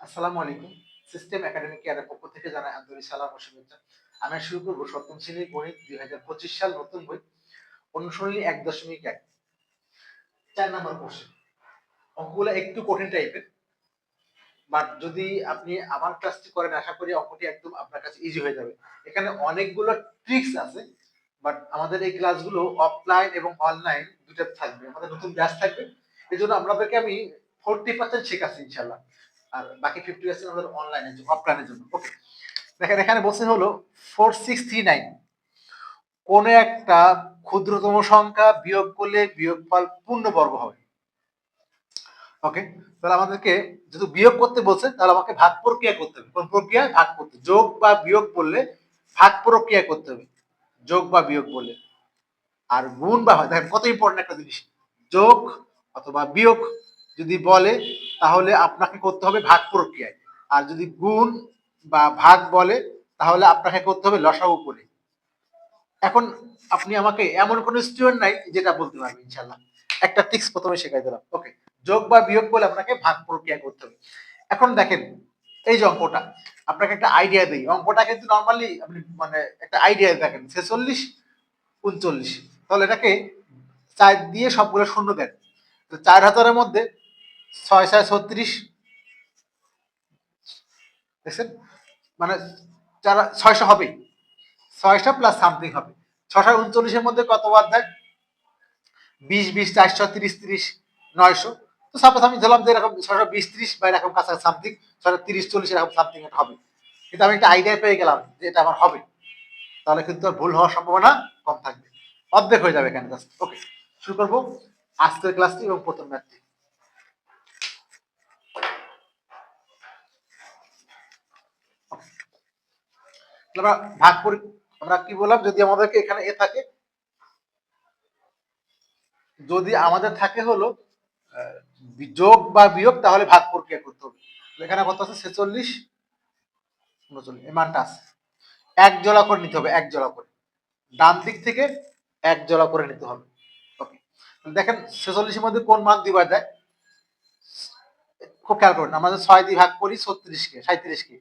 আসসালামু আলাইকুম। System academic কেয়ারের পক্ষ থেকে জানাই আন্তরিক সালাম ও শুভেচ্ছা। আমি শুরু করব সপ্তম শ্রেণির গণিত দুই হাজার পঁচিশ সাল নতুন বই অনুসরণী এক দশমিক এক। চার নম্বর কোশ্চেন অঙ্কগুলো একটু কঠিন টাইপের বাট যদি আপনি আমার ক্লাসটি করেন, আশা করি অঙ্কটি একদম আপনার কাছে ইজি হয়ে যাবে। এখানে অনেকগুলো ট্রিক্স আছে বাট আমাদের এই ক্লাসগুলো অফলাইন এবং অনলাইন দুটো থাকবে। আমাদের নতুন ব্যাচ থাকবে। এই জন্য আপনাদেরকে আমি ফোরটি পার্সেন্ট শেখাচ্ছি ইনশাল্লাহ আর বাকি ফিফটি পার্সেন্ট আমাদের অনলাইনের জন্য অফলাইনের জন্য। ওকে দেখেন, এখানে বলছে হলো ফোর সিক্স থ্রি নাইন কোন একটা ক্ষুদ্রতম সংখ্যা বিয়োগ করলে বিয়োগফল পূর্ণবর্গ হবে। ওকে তাহলে আমাদেরকে যদি বিয়োগ করতে বলছে, তাহলে আমাকে ভাগ প্রক্রিয়া করতে হবে। কোন প্রক্রিয়া? ভাগ করতে। যোগ বা বিয়োগ করলে ভাগ প্রক্রিয়া করতে হবে। যোগ বা বিয়োগ বললে আর গুণ বা হয়। দেখেন, কত ইম্পর্টেন্ট একটা জিনিস। যোগ অথবা বিয়োগ। যদি বলে, তাহলে আপনাকে করতে হবে ভাগ প্রক্রিয়ায়। আর যদি গুণ বা ভাগ বলে, তাহলে আপনাকে করতে হবে লসাগু করে। এখন আপনি আমাকে এমন কোন স্টুডেন্ট নাই যেটা বলতে পারবে ইনশাল্লাহ একটা টিক্স প্রথমে শেখাই দিলাম। ওকে যোগ বা বিয়োগ বলে আপনাকে ভাগ প্রক্রিয়া করতে হবে। এখন দেখেন, এই যে অঙ্কটা, আপনাকে একটা আইডিয়া দিই। অঙ্কটা কিন্তু নর্মালি আপনি মানে একটা আইডিয়া দেখেন, ছেচল্লিশ উনচল্লিশ। তাহলে এটাকে চার দিয়ে সবগুলো শূন্য দেন। তো চার হাজারের মধ্যে ছয় ছত্রিশ। দেখছেন? মানে যারা ছয়শো হবেই ছয়শো প্লাস সামথিং হবে। ছশো উনচল্লিশের মধ্যে কত দেয়? বিশ বিশ, চারশো, তিরিশ তিরিশ, নয়শো। তো সাপোজ আমি ধরলাম যে এরকম ছশো বিশ, ত্রিশ বা এরকম কাছাকাছি সামথিং ছশো তিরিশ, চল্লিশ এরকম সামথিং এটা হবে। কিন্তু আমি একটা আইডিয়া পেয়ে গেলাম যে এটা আমার হবে। তাহলে কিন্তু ভুল হওয়ার সম্ভাবনা কম থাকবে। অর্ধেক হয়ে যাবে এখানে জাস্ট ওকে শুরু করব আজকের ক্লাসটি এবং প্রথম ম্যাথটি আমরা ভাগ করি, আমরা কি বললাম, যদি আমাদেরকে এখানে এ থাকে, যদি আমাদের থাকে হলো যোগ বা বিয়োগ, তাহলে ভাগ প্রক্রিয়া করতে হবে। এখানে কত আছে? ছেচল্লিশ, উনচল্লিশ, এই মানটা আছে। এক জোড়া করে নিতে হবে, এক জোড়া করে। ডান দিক থেকে এক জোড়া করে নিতে হবে। দেখেন, ছেচল্লিশের মধ্যে কোন মান দিবা যায় খুব খেয়াল করুন আমাদের ছয় দিয়ে ভাগ করি, ছত্রিশকে সাঁত্রিশকে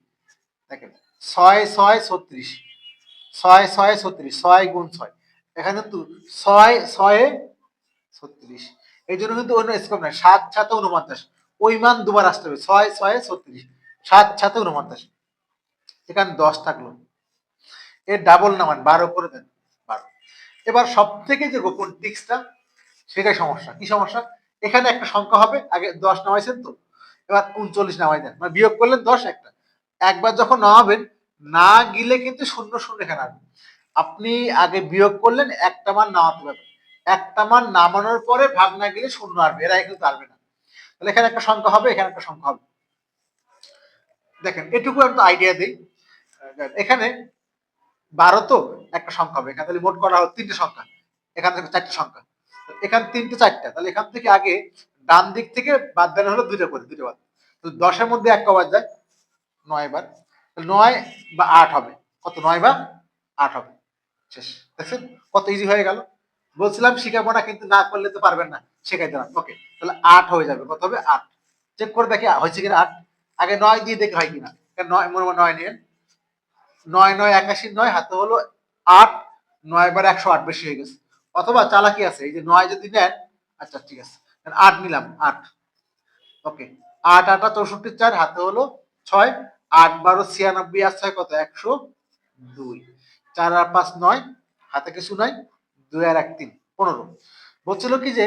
দেখেন ছয় ছয় ছত্রিশ। ছয় ছয় ছত্রিশ, ছয় গুণ ছয়। এখানে কিন্তু ছয় ছয়ে ছত্রিশ। এই জন্য কিন্তু অন্য স্কোপ নাই। সাত সাথে উনপঞ্চাশ। ওই মান দুবার আসতে হবে। ছয় ছয় ছত্রিশ। সাত সাথে উনপঞ্চাশ। এখানে দশ থাকল। এর ডাবল নামান বারো করে দেন। বারো। এবার সব থেকে যে গোপন টিক্সটা, সেটাই সমস্যা। কি সমস্যা? এখানে একটা সংখ্যা হবে। আগে দশ নামাইছেন তো। এবার উনচল্লিশ নামাই দেন। মানে বিয়োগ করলেন দশ একটা। একবার যখন নামাবেন, না গিলে কিন্তু শূন্য শূন্য এখানে আসবে। আপনি আগে বিয়োগ করলেন, একটা মান নামাতে পারবেন একটা মান নামানোর পরে ভাগ না গেলে শূন্য আসবে, এরা কিন্তু আসবে না। তাহলে এখানে একটা সংখ্যা হবে, এখানে একটা সংখ্যা হবে। দেখেন, এটুকু একটা আইডিয়া দিই। এখানে বারো তো একটা সংখ্যা হবে, এখানে তাহলে মোট করা হলো তিনটে সংখ্যা। এখান থেকে চারটে সংখ্যা। এখানে তিনটে, চারটা, তাহলে এখান থেকে আগে ডান দিক থেকে বাদ দেওয়া হলো দুটো করে দুটো বাদ। তো দশের মধ্যে এক কবার যায় নয় বার নয় বা আট হবে। কত নয় বা আট হবে? শেষ। দেখছেন কত ইজি হয়ে গেল? বলছিলাম শিখাবো না, কিন্তু না করলে তো পারবেন না। শেখাই দিলাম ওকে তাহলে আট হয়ে যাবে। কত হবে? আট। চেক করে দেখি, হয়েছে কিনা আট? আগে নয় দিয়ে দেখে হয় কিনা। নয়, মনে নয় নিয়ে। নয় নয়, একাশি, নয়, হাতে হলো আট। নয় বার একশো আট বেশি হয়ে গেছে। অথবা চালাকি আছে। এই যে নয় যদি নেন আচ্ছা ঠিক আছে। আট নিলাম, আট। ওকে আট, আটা, চৌষট্টি, চার, হাতে হলো ছয়। আট বারো ছিয়ানব্বই আর ছয় কত? একশো দুই। চার আর পাঁচ নয়, হাতে কিছু নয় দুই আর এক তিন, পনেরো। বলছিল কি যে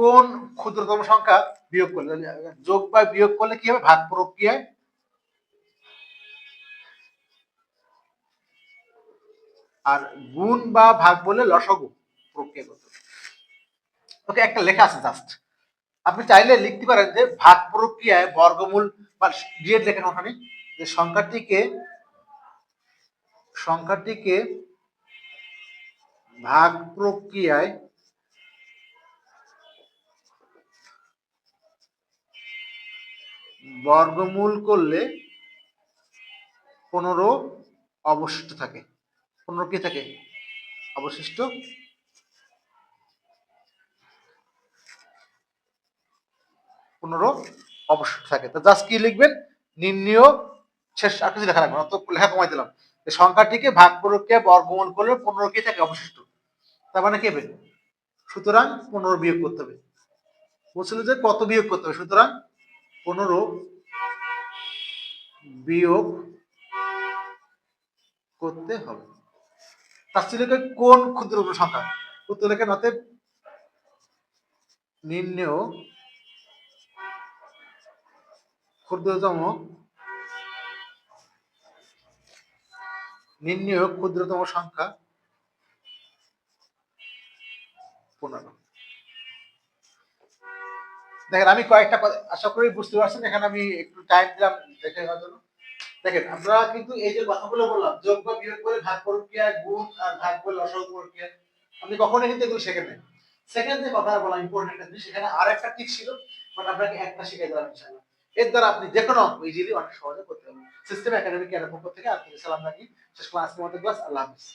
কোন ক্ষুদ্রতম সংখ্যা বিয়োগ করলে? যোগ বা বিয়োগ করলে কি হবে? ভাগ প্রক্রিয়ায়? আর গুণ বা ভাগ বলে লসগু প্রক্রিয়া করতে ওকে, একটা লেখা আছে জাস্ট। আপনি চাইলে লিখতে পারেন যে ভাগ প্রক্রিয়ায় বর্গমূল বা ডিএড লেখেন ওখানে, যে সংখ্যাটিকে সংখ্যাটিকে ভাগ প্রক্রিয়ায় বর্গমূল করলে পনেরো অবশিষ্ট থাকে, পনেরো কি থাকে? অবশিষ্ট পনেরো অবশিষ্ট থাকে। তো জাস্ট কি লিখবেন? নির্ণয় শেষ আর কিছু লেখা রাখব না। তো লেখা কমাই দিলাম। সংখ্যাটিকে ভাগ প্রক্রিয়া বর্গমূল করলে পনেরো কি থাকে অবশিষ্ট। তার মানে কি হবে? সুতরাং পনেরো বিয়োগ করতে হবে। বলছিল যে কত বিয়োগ করতে হবে? সুতরাং পনেরো বিয়োগ করতে হবে। তার ছিল কোন ক্ষুদ্রতম সংখ্যা? উত্তর লেখেন অতএব নির্ণয় ক্ষুদ্রতম নির্ণয় ক্ষুদ্রতম সংখ্যা পনেরো। দেখেন, আমি কয়েকটা আশা করি বুঝতে পারছেন, এখানে আমি একটু টাইম দিলাম দেখে জন্য। দেখেন, আমরা কিন্তু এই যে কথাগুলো বললাম, যোগ বা বিয়োগ করে ভাগ প্রক্রিয়া গুণ আর ভাগ করে লসাগু প্রক্রিয়া আপনি কখনো কিন্তু এগুলো শেখেন সেকেন্ড যে কথা বলা ইম্পর্টেন্ট সেখানে আর একটা টিক ছিল বাট আপনাকে একটা শিখাই দিলাম ইনশাআল্লাহ এর দ্বারা আপনি যে কোনো অঙ্ক ইজিলি অনেক সহজে করতে পারবেন। সিস্টেম একাডেমিক এর পক্ষ থেকে আপনাকে সালাম রাখি। শেষ ক্লাস আমাদের ক্লাস আল্লাহ হাফিজ।